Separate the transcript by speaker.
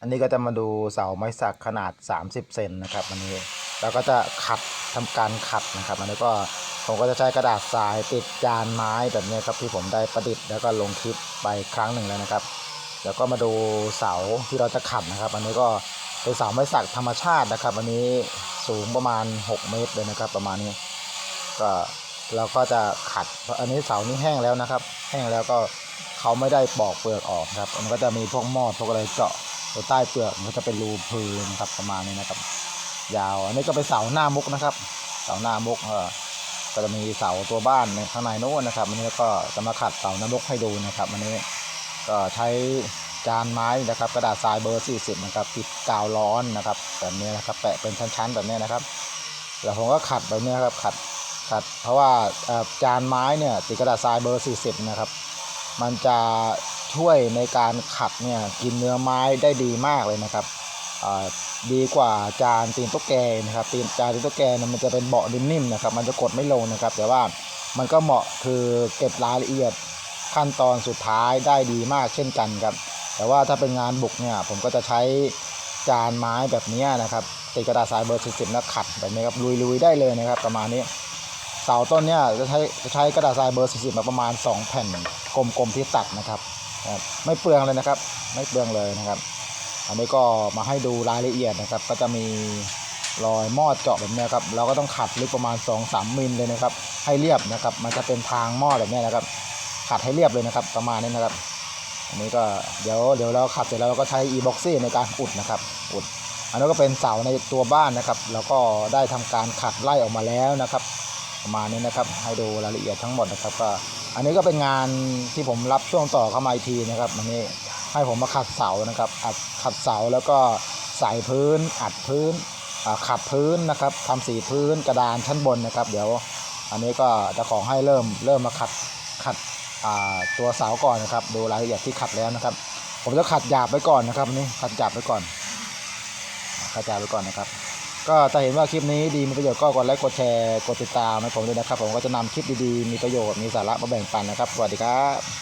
Speaker 1: อันนี้ก็จะมาดูเสาไม้สักขนาด 30 เซนนะครับอันนี้เราก็จะขัดทำการขัดนะครับอันนี้ก็ผมก็จะใช้กระดาษทรายติดจานไม้แบบนี้ครับที่ผมได้ประดิษฐ์แล้วก็ลงคลิปไปครั้งหนึ่งแล้วนะครับแล้วก็มาดูเสาที่เราจะขัดนะครับ อันนี้ก็เป็นเสาไม้สักธรรมชาตินะครับ อันนี้สูงประมาณ 6 เมตรเลยนะครับ ประมาณนี้ ก็เราก็จะขัด อันนี้เสานี้แห้งแล้วนะครับ แห้งแล้วก็เขาไม่ได้ปอกเปลือกออกครับ มันก็จะมีพวกมอดพวกอะไรเจาะ ตัวใต้เปลือกมันจะเป็นรูพืนครับประมาณนี้นะครับ ยาวอันนี้ก็เป็นเสาหน้ามุกนะครับ เสาหน้ามุกเออก็จะมีเสาตัวบ้านในข้างในโน้นนะครับอันนี้ก็จะมาขัดเสาหน้ามุกให้ดูนะครับอันนี้ก็ใช้จานไม้นะครับกระดาษทรายเบอร์ 40 นะครับติดกาวร้อนนะครับแบบนี้นะครับแปะเป็นชั้นๆแบบนี้นะครับแล้วผมก็ขัดแบบนี้ครับขัดขัด เพราะว่าจานไม้เนี่ยติดกระดาษทรายเบอร์ 40 นะครับ มันจะ ช่วยในการขัดเนี่ยกินเนื้อไม้ได้ดีมากเลยนะครับอ่าดีกว่าจานตีนตุ๊กแกนะครับตีนจานตีนตุ๊กแกเนี่ยมันจะเป็นเบาะนิ่มๆนะครับ มันจะกดไม่ลงนะครับ แต่ว่ามันก็เหมาะคือเก็บรายละเอียดขั้นตอนสุดท้ายได้ดีมากเช่นกันครับ แต่ว่าถ้าเป็นงานบุกเนี่ยผมก็จะใช้จานไม้แบบนี้นะครับติดกระดาษทรายเบอร์40แล้วขัดแบบนี้ครับลุยๆได้เลยนะครับประมาณนี้เสาต้นเนี่ยจะใช้จะใช้กระดาษทรายเบอร์40มาประมาณ 2 แผ่นกลมๆที่ตัดนะครับ ไม่เปลืองเลยนะครับ ไม่เปลืองเลยนะครับ อันนี้ก็มาให้ดูรายละเอียดนะครับ ก็จะมีรอยมอดเจาะแบบนี้ครับ เราก็ต้องขัดลึกประมาณ 2-3มิลเลยนะครับ ให้เรียบนะครับ มันจะเป็นทางมอดแบบนี้นะครับ ขัดให้เรียบเลยนะครับ ประมาณนี้นะครับ อันนี้ก็เดี๋ยวเดี๋ยวเราขัดเสร็จแล้วเราก็ใช้ e-boxy ในการอุดนะครับ อุด อันนี้ก็เป็นเสาในตัวบ้านนะครับ แล้วก็ได้ทำการขัดไล่ออกมาแล้วนะครับ ประมาณนี้นะครับ ให้ดูรายละเอียดทั้งหมดนะครับก็ อันนี้ก็เป็นงานที่ผมรับช่วงต่อเข้ามาอีกทีนะครับอันนี้ให้ผมมาขัดเสานะครับอัดขัดเสาแล้วก็ใส่พื้น อัดพื้นขัดพื้นนะครับทำสีพื้นกระดานชั้นบนนะครับ เดี๋ยวอันนี้ก็จะขอให้เริ่มเริ่มมาขัดขัดตัวเสาก่อนนะครับ ดูรายละเอียดที่ขัดแล้วนะครับ ผมจะขัดหยาบไว้ก่อนนะครับนนี้ขัดหยาบไว้ก่อนขัดหยาบไว้ก่อนนะครับ ก็ถ้าเห็นว่าคลิปนี้ดีมีประโยชน์ก็กดไลค์กดแชร์กดติดตามให้ผมด้วยนะครับ ผมก็จะนำคลิปดีๆมีประโยชน์มีสาระมาแบ่งปันนะครับสวัสดีครับ